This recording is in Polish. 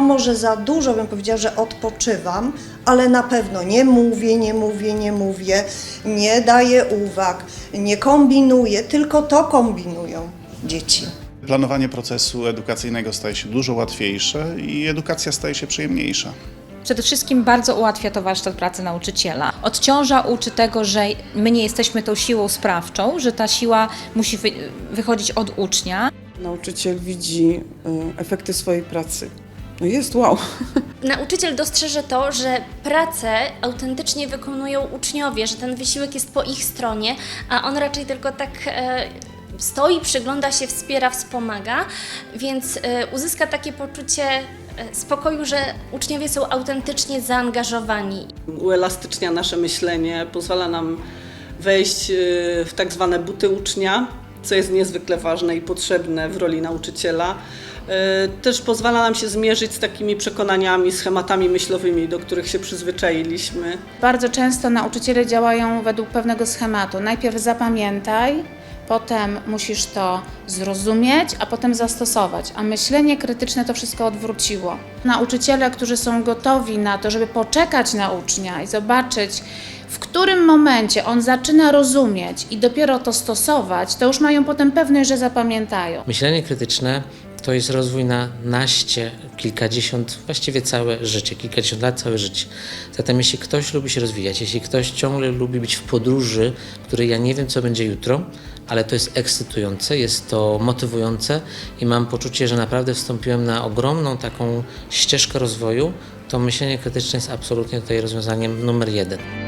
może za dużo bym powiedziała, że odpoczywam, ale na pewno nie mówię, nie mówię, nie mówię, nie daję uwag, nie kombinuję, tylko to kombinują dzieci. Planowanie procesu edukacyjnego staje się dużo łatwiejsze i edukacja staje się przyjemniejsza. Przede wszystkim bardzo ułatwia to warsztat pracy nauczyciela. Odciąża uczy tego, że my nie jesteśmy tą siłą sprawczą, że ta siła musi wy, wychodzić od ucznia. Nauczyciel widzi y, efekty swojej pracy. No jest wow. Nauczyciel dostrzeże to, że pracę autentycznie wykonują uczniowie, że ten wysiłek jest po ich stronie, a on raczej tylko tak e, stoi, przygląda się, wspiera, wspomaga, więc e, uzyska takie poczucie e, spokoju, że uczniowie są autentycznie zaangażowani. uelastycznia nasze myślenie, pozwala nam wejść y, w tak zwane buty ucznia, co jest niezwykle ważne i potrzebne w roli nauczyciela. Y, Też pozwala nam się zmierzyć z takimi przekonaniami, schematami myślowymi, do których się przyzwyczailiśmy. Bardzo często nauczyciele działają według pewnego schematu. Najpierw zapamiętaj, potem musisz to zrozumieć, a potem zastosować. A myślenie krytyczne to wszystko odwróciło. Nauczyciele, którzy są gotowi na to, żeby poczekać na ucznia i zobaczyć, w którym momencie on zaczyna rozumieć i dopiero to stosować, to już mają potem pewność, że zapamiętają. Myślenie krytyczne to jest rozwój na naście, kilkadziesiąt, właściwie całe życie, kilkadziesiąt lat, całe życie. Zatem jeśli ktoś lubi się rozwijać, jeśli ktoś ciągle lubi być w podróży, której ja nie wiem, co będzie jutro, ale to jest ekscytujące, jest to motywujące i mam poczucie, że naprawdę wstąpiłem na ogromną taką ścieżkę rozwoju, to myślenie krytyczne jest absolutnie tutaj rozwiązaniem numer jeden.